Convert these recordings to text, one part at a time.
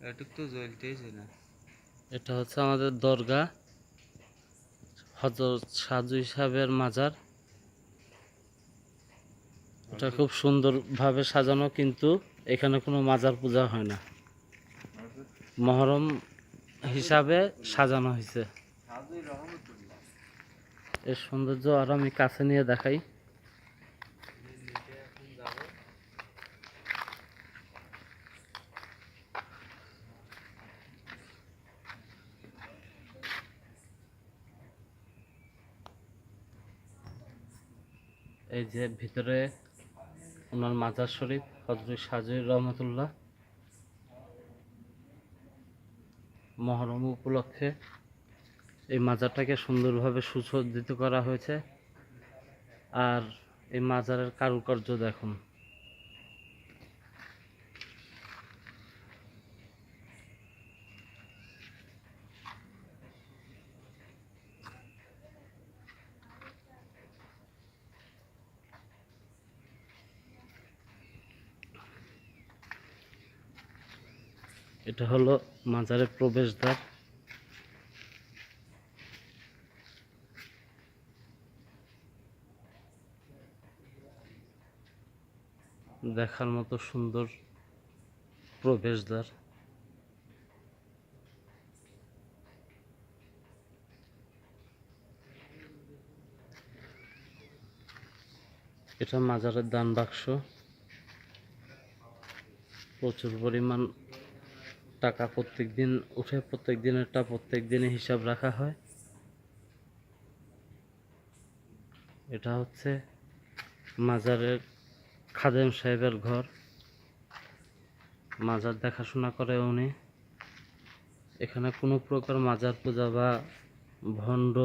এটুক তো জ্বলতেইছে না। এটা হচ্ছে আমাদের দরগা হজরত সাজু সাহেবের মাজার। এটা খুব সুন্দরভাবে সাজানো কিন্তু এখানে কোনো মাজার পূজা হয় না। মহরম হিসাবে সাজানো হয়েছে। এর সৌন্দর্য আর আমি কাছে নিয়ে দেখাই। এই যে ভিতরে ওনার মাজার শরীফ হজরত সাজুর রহমতুল্লাহ। মহরম উপলক্ষে এই মাজারটাকে সুন্দরভাবে সুসজ্জিত করা হয়েছে। আর এই মাজারের কারুকার্য দেখুন। এটা হলো মাজারের প্রবেশদ্বার। দেখার মতো সুন্দর প্রবেশদ্বার। এটা মাজারের দান বাক্স। প্রচুর পরিমাণ টাকা প্রত্যেক দিন উঠে প্রত্যেক দিনেরটা প্রত্যেক দিনে হিসাব রাখা হয়। এটা হচ্ছে মাজারের খাদেম সাহেবের ঘর। মাজার দেখাশোনা করে উনি। এখানে কোনো প্রকার মাজার পূজা বা ভণ্ড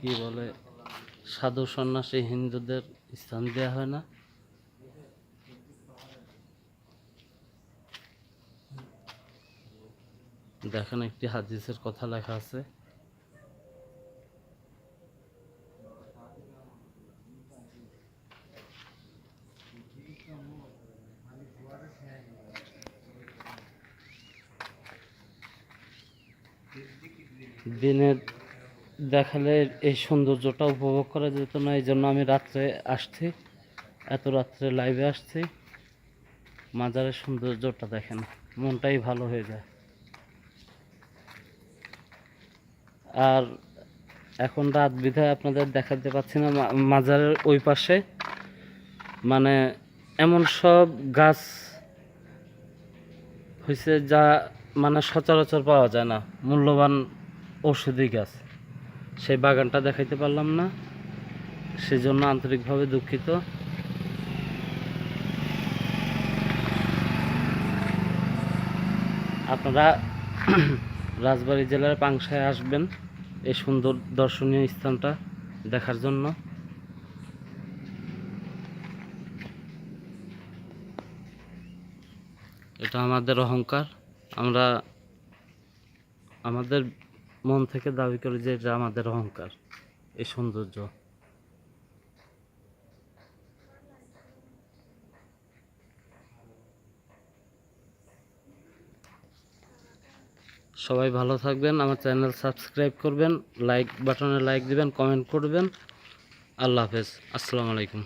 কি বলে, সাধু সন্ন্যাসী হিন্দুদের স্থান দেওয়া হয় না। দেখেন একটি হাদিসের কথা লেখা আছে। দিনের দেখালে এই সৌন্দর্যটা উপভোগ করা যেত না, এই জন্য আমি রাত্রে আসছি, এত রাত্রে লাইভে আসছি। মাজারের সৌন্দর্যটা দেখেন, মনটাই ভালো হয়ে যায়। আর এখন রাত বিধায় আপনাদের দেখাতে পাচ্ছি না মাজারের ওই পাশে। মানে এমন সব গাছ হয়েছে যা মানে সচরাচর পাওয়া যায় না, মূল্যবান ঔষধি গাছ। সেই বাগানটা দেখাইতে পারলাম না, সেজন্য আন্তরিকভাবে দুঃখিত। আপনারা রাজবাড়ী জেলার পাংশায় আসবেন এই সুন্দর দর্শনীয় স্থানটা দেখার জন্য। এটা আমাদের অহংকার। আমরা আমাদের মন থেকে দাবি করি যে এটা আমাদের অহংকার, এই সৌন্দর্য। সবাই ভালো থাকবেন, আমার চ্যানেল সাবস্ক্রাইব করবেন লাইক বাটনে লাইক দিবেন কমেন্ট করবেন। আল্লাহ হাফেজ, আসসালামু আলাইকুম।